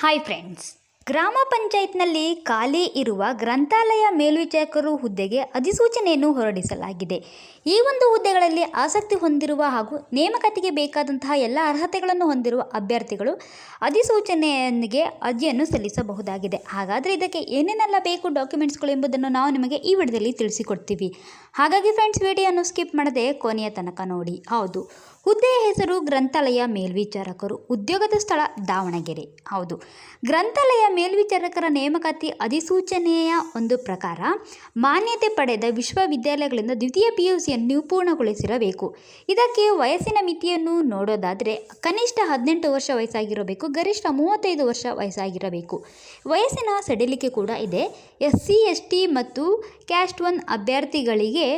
Hi friends ಗ್ರಾಮ ಪಂಚಾಯತ್ನಲ್ಲಿ ಖಾಲಿ ಇರುವ ಗ್ರಂಥಾಲಯ ಮೇಲ್ವಿಚಾರಕರು ಹುದ್ದೆಗೆ ಅಧಿಸೂಚನೆಯನ್ನು ಹೊರಡಿಸಲಾಗಿದೆ. ಈ ಒಂದು ಹುದ್ದೆಗಳಲ್ಲಿ ಆಸಕ್ತಿ ಹೊಂದಿರುವ ಹಾಗೂ ನೇಮಕಾತಿಗೆ ಬೇಕಾದಂತಹ ಎಲ್ಲ ಅರ್ಹತೆಗಳನ್ನು ಹೊಂದಿರುವ ಅಭ್ಯರ್ಥಿಗಳು ಅಧಿಸೂಚನೆಯೊಂದಿಗೆ ಅರ್ಜಿಯನ್ನು ಸಲ್ಲಿಸಬಹುದಾಗಿದೆ. ಹಾಗಾದರೆ ಇದಕ್ಕೆ ಏನೇನೆಲ್ಲ ಬೇಕು ಡಾಕ್ಯುಮೆಂಟ್ಸ್ಗಳು ಎಂಬುದನ್ನು ನಾವು ನಿಮಗೆ ಈ ವಿಡಿಯೋದಲ್ಲಿ ತಿಳಿಸಿಕೊಡ್ತೀವಿ. ಹಾಗಾಗಿ ಫ್ರೆಂಡ್ಸ್ ವಿಡಿಯೋವನ್ನು ಸ್ಕಿಪ್ ಮಾಡದೆ ಕೊನೆಯ ತನಕ ನೋಡಿ. ಹೌದು, ಹುದ್ದೆಯ ಹೆಸರು ಗ್ರಂಥಾಲಯ ಮೇಲ್ವಿಚಾರಕರು, ಉದ್ಯೋಗದ ಸ್ಥಳ ದಾವಣಗೆರೆ. ಹೌದು, ಗ್ರಂಥಾಲಯ ಮೇಲ್ವಿಚಾರಕರ ನೇಮಕಾತಿ ಅಧಿಸೂಚನೆಯ ಒಂದು ಪ್ರಕಾರ ಮಾನ್ಯತೆ ಪಡೆದ ವಿಶ್ವವಿದ್ಯಾಲಯಗಳಿಂದ ದ್ವಿತೀಯ ಪಿ ಯು ಸಿಯನ್ನು ಪೂರ್ಣಗೊಳಿಸಿರಬೇಕು. ಇದಕ್ಕೆ ವಯಸ್ಸಿನ ಮಿತಿಯನ್ನು ನೋಡೋದಾದರೆ ಕನಿಷ್ಠ ಹದಿನೆಂಟು ವರ್ಷ ವಯಸ್ಸಾಗಿರಬೇಕು, ಗರಿಷ್ಠ ಮೂವತ್ತೈದು ವರ್ಷ ವಯಸ್ಸಾಗಿರಬೇಕು. ವಯಸ್ಸಿನ ಸಡಿಲಿಕೆ ಕೂಡ ಇದೆ. ಎಸ್ ಸಿ ಎಸ್ ಟಿ ಮತ್ತು ಕ್ಯಾಸ್ಟ್ ಒನ್ ಅಭ್ಯರ್ಥಿಗಳಿಗೆ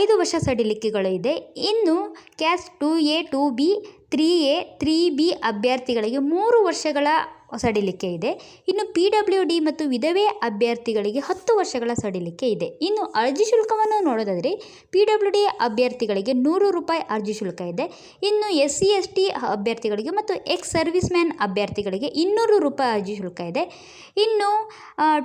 ಐದು ವರ್ಷ ಸಡಿಲಿಕೆಗಳು ಇದೆ. ಇನ್ನು caste two A, two B, three A, three B ಅಭ್ಯರ್ಥಿಗಳಿಗೆ ಮೂರು ವರ್ಷಗಳ ಸಡಿಲಿಕೆ ಇದೆ. ಇನ್ನು ಪಿ ಡಬ್ಲ್ಯೂ ಡಿ ಮತ್ತು ವಿಧವೆ ಅಭ್ಯರ್ಥಿಗಳಿಗೆ ಹತ್ತು ವರ್ಷಗಳ ಸಡಿಲಿಕೆ ಇದೆ. ಇನ್ನು ಅರ್ಜಿ ಶುಲ್ಕವನ್ನು ನೋಡೋದಾದರೆ ಪಿ ಡಬ್ಲ್ಯೂ ಡಿ ಅಭ್ಯರ್ಥಿಗಳಿಗೆ ನೂರು ರೂಪಾಯಿ ಅರ್ಜಿ ಶುಲ್ಕ ಇದೆ. ಇನ್ನು ಎಸ್ ಸಿ ಎಸ್ ಟಿ ಅಭ್ಯರ್ಥಿಗಳಿಗೆ ಮತ್ತು ಎಕ್ಸ್ ಸರ್ವಿಸ್ ಮ್ಯಾನ್ ಅಭ್ಯರ್ಥಿಗಳಿಗೆ ಇನ್ನೂರು ರೂಪಾಯಿ ಅರ್ಜಿ ಶುಲ್ಕ ಇದೆ. ಇನ್ನು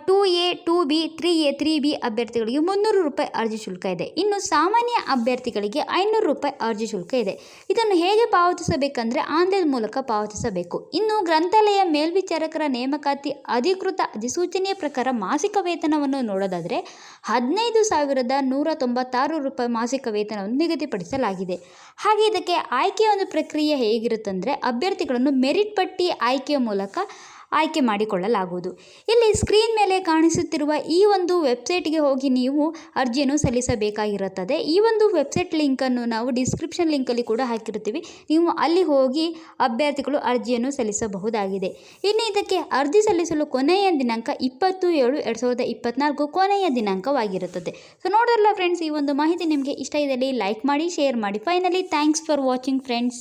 two A two B three A three B ಅಭ್ಯರ್ಥಿಗಳಿಗೆ ಮುನ್ನೂರು ರೂಪಾಯಿ ಅರ್ಜಿ ಶುಲ್ಕ ಇದೆ. ಇನ್ನು ಸಾಮಾನ್ಯ ಅಭ್ಯರ್ಥಿಗಳಿಗೆ ಐನೂರು ರೂಪಾಯಿ ಅರ್ಜಿ ಶುಲ್ಕ ಇದೆ. ಇದನ್ನು ಹೇಗೆ ಪಾವತಿಸಬೇಕಂದ್ರೆ, ಆನ್ಲೈನ್ ಮೂಲಕ ಪಾವತಿಸಬೇಕು. ಇನ್ನು ಗ್ರಂಥಾಲಯ ಮೇಲ್ವಿಚಾರಕರ ನೇಮಕಾತಿ ಅಧಿಕೃತ ಅಧಿಸೂಚನೆಯ ಪ್ರಕಾರ ಮಾಸಿಕ ವೇತನವನ್ನು ನೋಡೋದಾದರೆ ಹದಿನೈದು ಸಾವಿರದ ನೂರ ತೊಂಬತ್ತಾರು ರೂಪಾಯಿ ಮಾಸಿಕ ವೇತನವನ್ನು ನಿಗದಿಪಡಿಸಲಾಗಿದೆ. ಹಾಗೆ ಇದಕ್ಕೆ ಆಯ್ಕೆಯ ಒಂದು ಪ್ರಕ್ರಿಯೆ ಹೇಗಿರುತ್ತಂದರೆ ಅಭ್ಯರ್ಥಿಗಳನ್ನು ಮೆರಿಟ್ ಪಟ್ಟಿ ಆಯ್ಕೆಯ ಮೂಲಕ ಆಯ್ಕೆ ಮಾಡಿಕೊಳ್ಳಲಾಗುವುದು. ಇಲ್ಲಿ ಸ್ಕ್ರೀನ್ ಮೇಲೆ ಕಾಣಿಸುತ್ತಿರುವ ಈ ಒಂದು ವೆಬ್ಸೈಟ್ಗೆ ಹೋಗಿ ನೀವು ಅರ್ಜಿಯನ್ನು ಸಲ್ಲಿಸಬೇಕಾಗಿರುತ್ತದೆ. ಈ ಒಂದು ವೆಬ್ಸೈಟ್ ಲಿಂಕನ್ನು ನಾವು ಡಿಸ್ಕ್ರಿಪ್ಷನ್ ಲಿಂಕಲ್ಲಿ ಕೂಡ ಹಾಕಿರುತ್ತೀವಿ. ನೀವು ಅಲ್ಲಿ ಹೋಗಿ ಅಭ್ಯರ್ಥಿಗಳು ಅರ್ಜಿಯನ್ನು ಸಲ್ಲಿಸಬಹುದಾಗಿದೆ. ಇನ್ನು ಇದಕ್ಕೆ ಅರ್ಜಿ ಸಲ್ಲಿಸಲು ಕೊನೆಯ ದಿನಾಂಕ ಇಪ್ಪತ್ತು ಏಳು ಎರಡು ಸಾವಿರದ ಇಪ್ಪತ್ನಾಲ್ಕು ಕೊನೆಯ ದಿನಾಂಕವಾಗಿರುತ್ತದೆ. ಸೊ ನೋಡೋಲ್ಲ ಫ್ರೆಂಡ್ಸ್ ಈ ಒಂದು ಮಾಹಿತಿ ನಿಮಗೆ ಇಷ್ಟ ಇದ್ದಲ್ಲಿ ಲೈಕ್ ಮಾಡಿ ಶೇರ್ ಮಾಡಿ. Finally thanks for watching friends